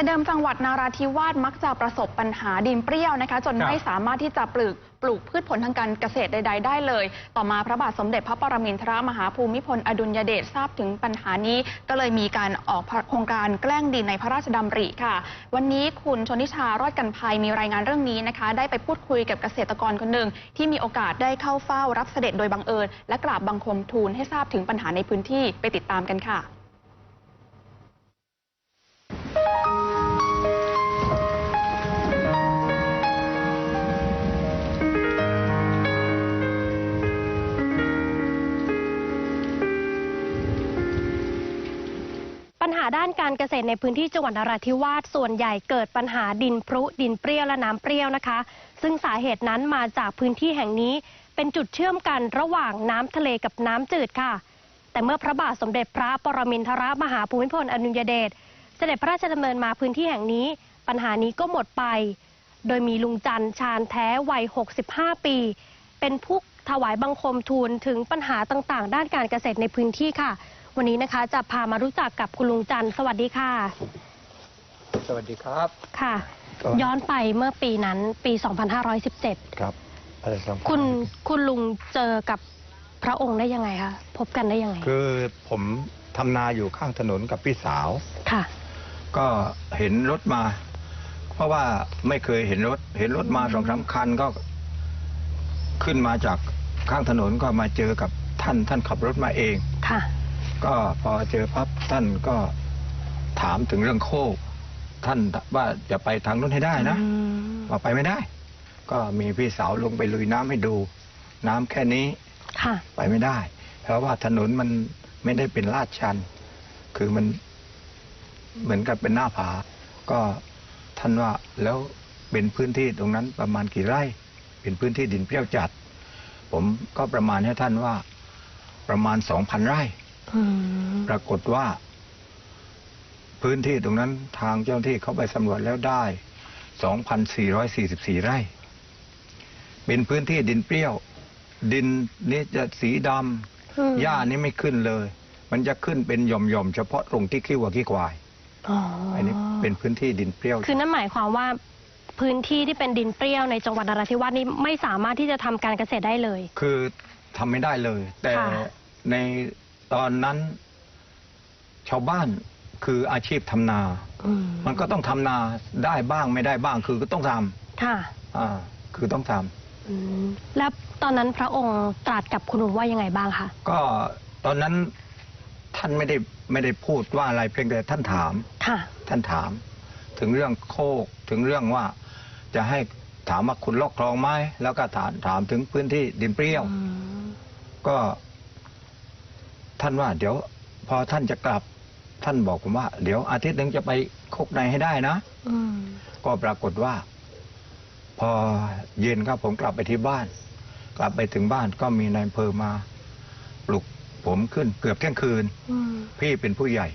แต่เดิมจังหวัดนาราธิวาสมักจะประสบปัญหาดินเปรี้ยวนะคะ จนครับไม่สามารถที่จะปลูกปลูกพืชผลทางการเกษตรใด ๆ ได้เลย ต่อมาพระบาทสมเด็จพระปรมินทรมหาภูมิพลอดุลยเดชทราบถึงปัญหานี้ ก็เลยมีการออกโครงการแกล้งดินในพระราชดำริค่ะ วันนี้คุณชนทิชารอดกันภัยมีรายงานเรื่องนี้นะคะ ได้ไปพูดคุยกับเกษตรกรคนหนึ่งที่มีโอกาสได้เข้าเฝ้ารับเสด็จโดยบังเอิญ และกราบบังคมทูลให้ทราบถึงปัญหาในพื้นที่ไปติดตามกันค่ะ ญหาด้านการเกษตรในพื้นที่จังหวัดนราธิวาสส่วนใหญ่เกิดปัญหาดินพรุดินเปรี้ยวและน้ำเปรี้ยวนะคะ ซึ่งสาเหตุนั้นมาจากพื้นที่แห่งนี้ เป็นจุดเชื่อมกันระหว่างน้ำทะเลกับน้ำจืดค่ะ แต่เมื่อพระบาทสมเด็จพระปรมินทรมหาภูมิพลอดุลยเดชเสด็จพระราชดำเนินมาพื้นที่แห่งนี้ ปัญหานี้ก็หมดไป โดยมีลุงจันชาญแท้วัย 65 ปี เป็นผู้ถวายบังคมทูลถึงปัญหาต่างๆ ด้านการเกษตรในพื้นที่ค่ะ วันนี้นะคะจะพามารู้จักกับคุณลุงจันทร์สวัสดีค่ะ สวัสดีครับ ค่ะครับย้อนไปเมื่อปีนั้นปี 2517 ครับอะไรสำญคุณคุณลุงเจอกับพระองค์ได้ยังไงคะพบกันได้ยังไงคือผมทำนาอยู่ข้างถนนกับพี่สาว ค่ะ ก็เห็นรถมา เพราะว่าไม่เคยเห็นรถ เห็นรถมาสองสามคันก็ ขึ้นมาจากข้างถนนก็มาเจอกับท่านท่านขับรถมาเอง ค่ะ ก็พอเจอพับท่านก็ถามถึงเรื่องโคก ท่านว่าจะไปทางนู้นให้ได้นะอืมว่าไปไม่ได้ ก็มีพี่สาวลงไปลุยน้ำให้ดู น้ำแค่นี้ค่ะไปไม่ได้ เพราะว่าถนนมันไม่ได้เป็นลาดชัน คือมันเหมือนกับเป็นหน้าผา ก็ท่านว่าแล้วเป็นพื้นที่ตรงนั้นประมาณกี่ไร่ เป็นพื้นที่ดินเปรี้ยวจัด ผมก็ประมาณให้ท่านว่าประมาณสองพันไร่อืม ปรากฏว่า พื้นที่ตรงนั้นทางเจ้าหน้าที่เขาไปสำรวจแล้วได้ 2,444 ไร่ เป็นพื้นที่ดินเปรี้ยว ดินนี่จะสีดอืมำหญ้านี่ไม่ขึ้นเลย มันจะขึ้นเป็นหย่อมๆ เฉพาะตรงที่ขี้วัวขี้ควายอ๋อออันนี้เป็นพื้นที่ดินเปรี้ยว คือนั่นหมายความว่าพื้นที่ที่เป็นดินเปรี้ยวในจังหวัดนราธิวาสนี้ไม่สามารถที่จะทำการเกษตรได้เลย คือทำไม่ได้เลย แต่ค่ะใน ตอนนั้น ชาวบ้านคืออาชีพทำนาอืมมันก็ต้องทำนาได้บ้างไม่ได้บ้างคือก็ต้องทค่ะำอ่าคือต้องทำอืมแล้วตอนนั้นพระองค์ตรัสกับคุณลุงว่ายังไงบ้างคะก็ตอนนั้นท่านไม่ได้ไม่ได้พูดว่าอะไรเพียงแต่ท่านถาม ค่ะ ท่านถาม ถึงเรื่องโคกถึงเรื่องว่า จะให้ถามว่าคุณลอกคลองไหมแล้วก็ถามถามถึงพื้นที่ดินเปรี้ยว อืมก็ ท่านว่าเดี๋ยวพอท่านจะกลับ ท่านบอกผมว่า เดี๋ยวอาทิตย์หนึ่งจะไปโคกในให้ได้นะอืมก็ปรากฏว่า พอเย็นครับผมกลับไปที่บ้าน กลับไปถึงบ้านก็มีนายอำเภอมาปลุกผมขึ้นเกือบเที่ยงคืนอืมพี่เป็นผู้ใหญ่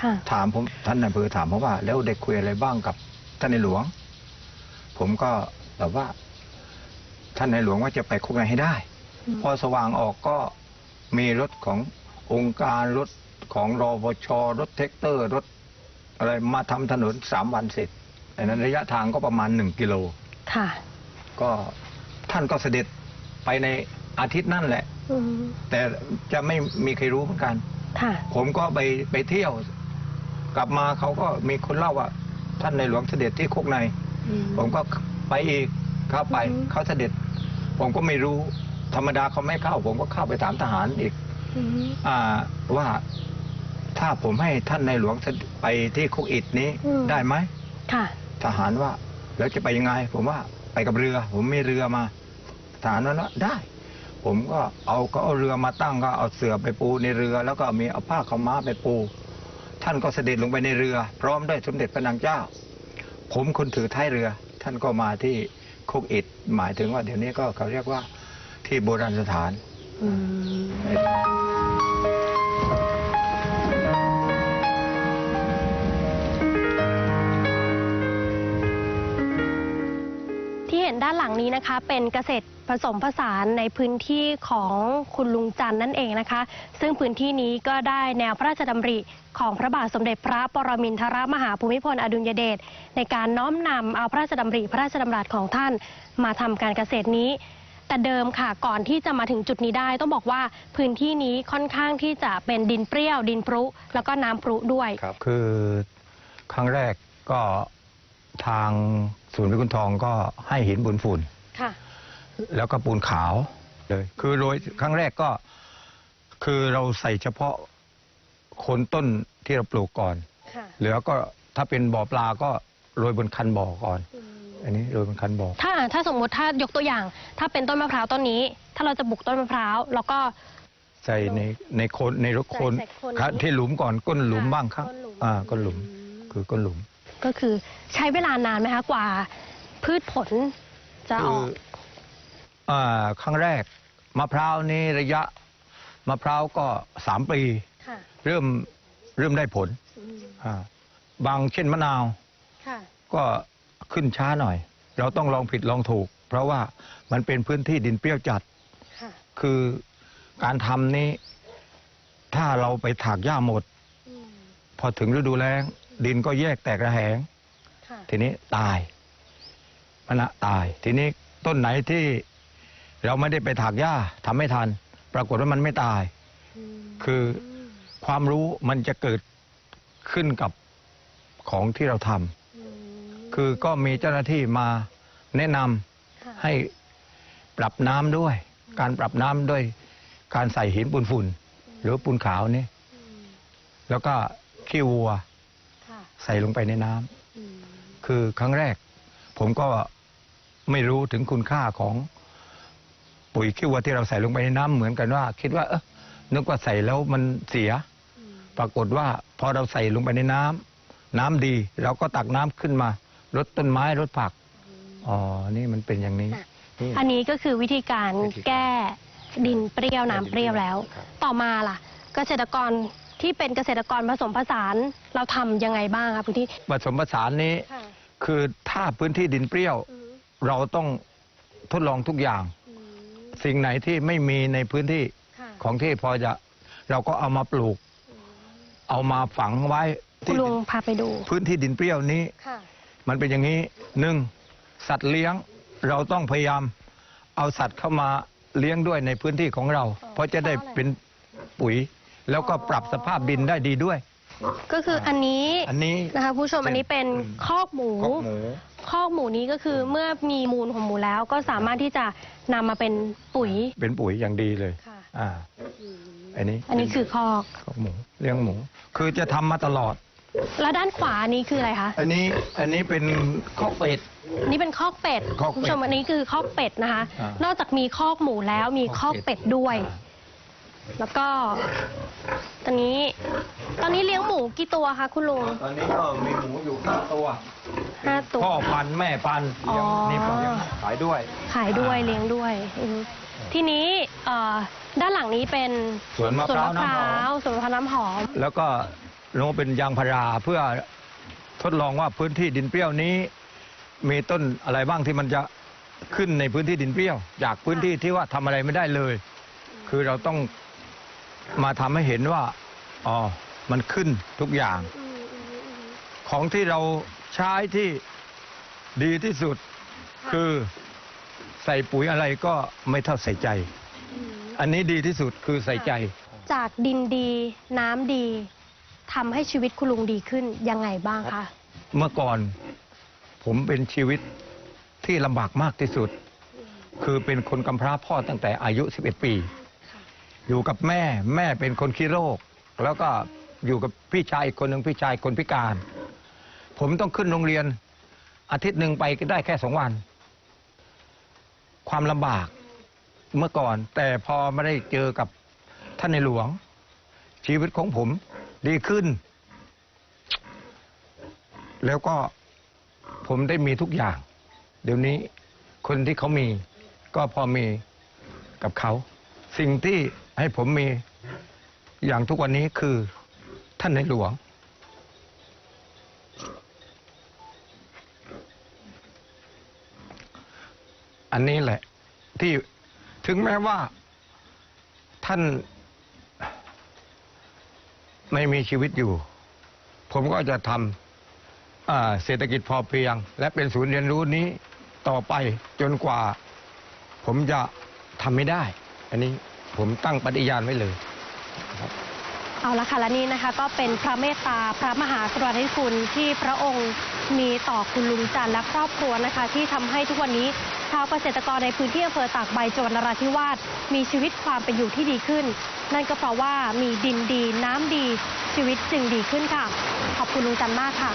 ค่ะถามผมท่านนายอำเภอถามผมว่า แล้วได้คุยอะไรบ้างกับท่านในหลวง ผมก็ตอบว่า ท่านในหลวงว่าจะไปคุกในให้ได้อืมพอสว่างออกก็มีรถของ องค์การรถของรอปชรถแท็กเตอร์รถอะไรมาทำถนนสามวันเสร็จดังนั้นระยะทางก็ประมาณหนึ่งกิโลค่ะ ก็ท่านก็เสด็จไปในอาทิตย์นั่นแหละอืมแต่จะไม่มีใครรู้เหมือนกันค่ะผมก็ไปไปเที่ยว กลับมาเขาก็มีคนเล่าว่า ท่านในหลวงเสด็จที่โคกในอืมผมก็ไปอีกเข้าไปอือฮึเขาเสด็จ ผมก็ไม่รู้ธรรมดาเขาไม่เข้า ผมก็เข้าไปถามทหารอีกอืมอ่า ว่าถ้าผมให้ท่านในหลวงเสด็จไปที่โคกอิฐนี้อืมได้ไหมค่ะทหารว่าแล้วจะไปยังไง ผมว่าไปกับเรือ ผมมีเรือมาทหารนั้นว่าได้ ผมก็เอาก็เอาเรือมาตั้งก็เอาเสือไปปูในเรือ แล้วก็มีเอาผ้าขาวม้าไปปู ท่านก็เสด็จลงไปในเรือ พร้อมด้วยสมเด็จพระนางเจ้า ผมคนถือท้ายเรือ ท่านก็มาที่โคกอิฐหมายถึงว่าเดี๋ยวนี้ก็เขาเรียกว่าที่โบราณสถานอื ด้านหลังนี้นะคะ เป็นเกษตรผสมผสานในพื้นที่ของคุณลุงจันนั่นเองนะคะ ซึ่งพื้นที่นี้ก็ได้แนวพระราชดำริของพระบาทสมเด็จพระปรมินทรมหาภูมิพลอดุลยเดชในการน้อมนำเอาพระราชดำริพระราชดำรัสของท่านมาทำการเกษตรนี้ แต่เดิมค่ะก่อนที่จะมาถึงจุดนี้ได้ ต้องบอกว่าพื้นที่นี้ค่อนข้างที่จะเป็นดินเปรี้ยว ดินพรุแล้วก็น้ำพรุด้วยครับคือครั้งแรกก็ ทางศูนย์พิกุลทองก็ให้หินบนฝุ่น ค่ะ แล้วก็ปูนขาวเลย คือโรยครั้งแรกก็ คือเราใส่เฉพาะโคนต้นที่เราปลูกก่อน ค่ะ เหลือก็ถ้าเป็นบ่อปลาก็โรยบนคันบ่อก่อน อันนี้โรยบนคันบ่อ ถ้าถ้าสมมุติถ้ายกตัวอย่าง ถ้าเป็นต้นมะพร้าวต้นนี้ ถ้าเราจะปลูกต้นมะพร้าวแล้วก็ ใส่ในในโคนในรถโคนใส่โคนนี้ครับที่หลุมก่อนก้นหลุมค่ะบ้างครับ ก้นหลุม อ่าก้นหลุมอืมคือก้นหลุม ก็คือใช้เวลานานไหมคะกว่าพืชผลจะอคืออกอ่าครั้งแรกมะพร้าวนี่ระยะมะพร้าวก็สามปี ค่ะเริ่มเริ่มได้ผลอืมอ่าบางเช่นมะนาว ค่ะ ก็ขึ้นช้าหน่อย เราต้องลองผิดลองถูก เพราะว่ามันเป็นพื้นที่ดินเปรี้ยวจัด ค่ะ คือการทำนี้ ถ้าเราไปถากหญ้าหมด อืม พอถึงฤดูแล้ง ดินก็แยกแตกระแหงค่ะทีนี้ตายมันละตาย ทีนี้ต้นไหนที่เราไม่ได้ไปถากหญ้าทำไม่ทัน ปรากฏว่ามันไม่ตายมคือความรู้มันจะเกิดขึ้นกับของที่เราทำมคือก็มีเจ้าหน้าที่มาแนะนำค่ะให้ปรับน้ำด้วย การปรับน้ำด้วยการใส่หินปูนฝุ่น หรือปูนขาวนี่อืมแล้วก็ขี้วัวค่ะ ใส่ลงไปในน้ำอืมคือครั้งแรก ผมก็ไม่รู้ถึงคุณค่าของปุ๋ยขี้วัวที่เราใส่ลงไปในน้ำเหมือนกันว่า คิดว่า เออนึกว่าใส่แล้วมันเสียอืมปรากฏว่าพอเราใส่ลงไปในน้ำน้ำดีเราก็ตักน้ำขึ้นมารดต้นไม้รดผักอ๋อนี่มันเป็นอย่างนี้นี่อันนี้ก็คือวิธีการวิธีการแก้ดินเปรี้ยวน้ำเปรี้ยวแล้วครับต่อมาล่ะ เกษตรกร ที่เป็นเกษตรกรผสมผสานเราทำยังไงบ้างคะพื้นที่ผสมผสานนี้ ค่ะคือถ้าพื้นที่ดินเปรี้ยวเราต้องทดลองทุกอย่างสิ่งไหนที่ไม่มีในพื้นที่ของที่พอจะ เราก็เอามาปลูก เอามาฝังไว้คุณที่ลุงพาไปดูพื้นที่ดินเปรี้ยวนี้ ค่ะ มันเป็นอย่างนี้หนึ่งสัตว์เลี้ยงเราต้องพยายามเอาสัตว์เข้ามาเลี้ยงด้วยในพื้นที่ของเราอ๋อเพราะจะได้เพราะอะไรเป็นปุ๋ย แล้วก็อ๋อปรับสภาพดินได้ดีด้วย ก็คืออันนี้อันนี้นะคะผู้ชมเป็นอันนี้เป็นอืมคอกหมู คอกหมูคอกหมูนี้ก็คือเมื่อมีมูลของหมูแล้วก็สามารถที่จะนำมาเป็นปุ๋ยเป็นปุ๋ยอย่างดีเลย ค่ะอ่า อันนี้อันนี้คือคอก คอกหมูเลี้ยงหมู คือจะทำมาตลอด แล้วด้านขวานี้คืออะไรคะ อันนี้อันนี้เป็นคอกเป็ด อันนี้เป็นคอกเป็ดคอกเป็ดคุณผู้ชมอันนี้คือคอกเป็ดนะคะ อ่านอกจากมีคอกหมูแล้วมีคอกเป็ดด้วย แล้วก็ ตอนนี้ ตอนนี้เลี้ยงหมูกี่ตัวคะคุณลุงตอนนี้ก็มีหมูอยู่ห้าตัวห้าตัว พ่อพันธุ์แม่พันธุ์อ๋อ เลี้ยงนี่ผมเลี้ยงขายด้วย ขายด้วยอ่าเลี้ยงด้วยอือฮึทีนี้เอ่อด้านหลังนี้เป็นสวนมะสวนพร้าวมะพน้ำหร้าอวมสวนมะพร้าวน้ำหอม แล้วก็ลงเป็นยางพาราเพื่อทดลองว่าพื้นที่ดินเปรี้ยวนี้ มีต้นอะไรบ้างที่มันจะขึ้นในพื้นที่ดินเปรี้ยว จากพื้นที่ที่ว่าทำอะไรไม่ได้เลย คือเราต้อง มาทำให้เห็นว่าอ๋อมันขึ้นทุกอย่าง ของที่เราใช้ที่ดีที่สุดคือใส่ปุ๋ยอะไรก็ไม่เท่าใส่ใจ อันนี้ดีที่สุดคือใส่ใจ จากดินดีน้ำดีทำให้ชีวิตคุณลุงดีขึ้นยังไงบ้างคะเมื่อก่อนผมเป็นชีวิตที่ลำบากมากที่สุด คือเป็นคนกำพร้าพ่อตั้งแต่อายุ 11 ปี อยู่กับแม่แม่เป็นคนขี้โรค แล้วก็อยู่กับพี่ชายอีกคนหนึ่งพี่ชายคนพิการ ผมต้องขึ้นโรงเรียน อาทิตย์หนึ่งไปก็ได้แค่สองวัน ความลำบากเมื่อก่อน แต่พอไม่ได้เจอกับท่านในหลวง ชีวิตของผมดีขึ้น แล้วก็ผมได้มีทุกอย่าง เดี๋ยวนี้คนที่เขามีก็พอมีกับเขา สิ่งที่ ให้ผมมีอย่างทุกวันนี้คือท่านในหลวง อันนี้แหละ ที่ถึงแม้ว่าท่านไม่มีชีวิตอยู่ ผมก็จะทำเศรษฐกิจพอเพียง และเป็นศูนย์เรียนรู้นี้ต่อไปจนกว่า ผมจะทำไม่ได้ อันนี้ ผมตั้งปฏิญาณไว้เลยเอาละค่ะและนี่นะคะก็เป็นพระเมตตาพระมหากรุณาธิคุณที่พระองค์มีต่อคุณลุงจันทร์และครอบครัวนะคะ ที่ทำให้ทุกวันนี้ชาวเกษตรกรในพื้นที่อำเภอตากใบจังหวัดนราธิวาสมีชีวิตความเป็นอยู่ที่ดีขึ้น นั่นก็เพราะว่ามีดินดีน้ำดีชีวิตจึงดีขึ้นค่ะ ขอบคุณลุงจันทร์มากค่ะ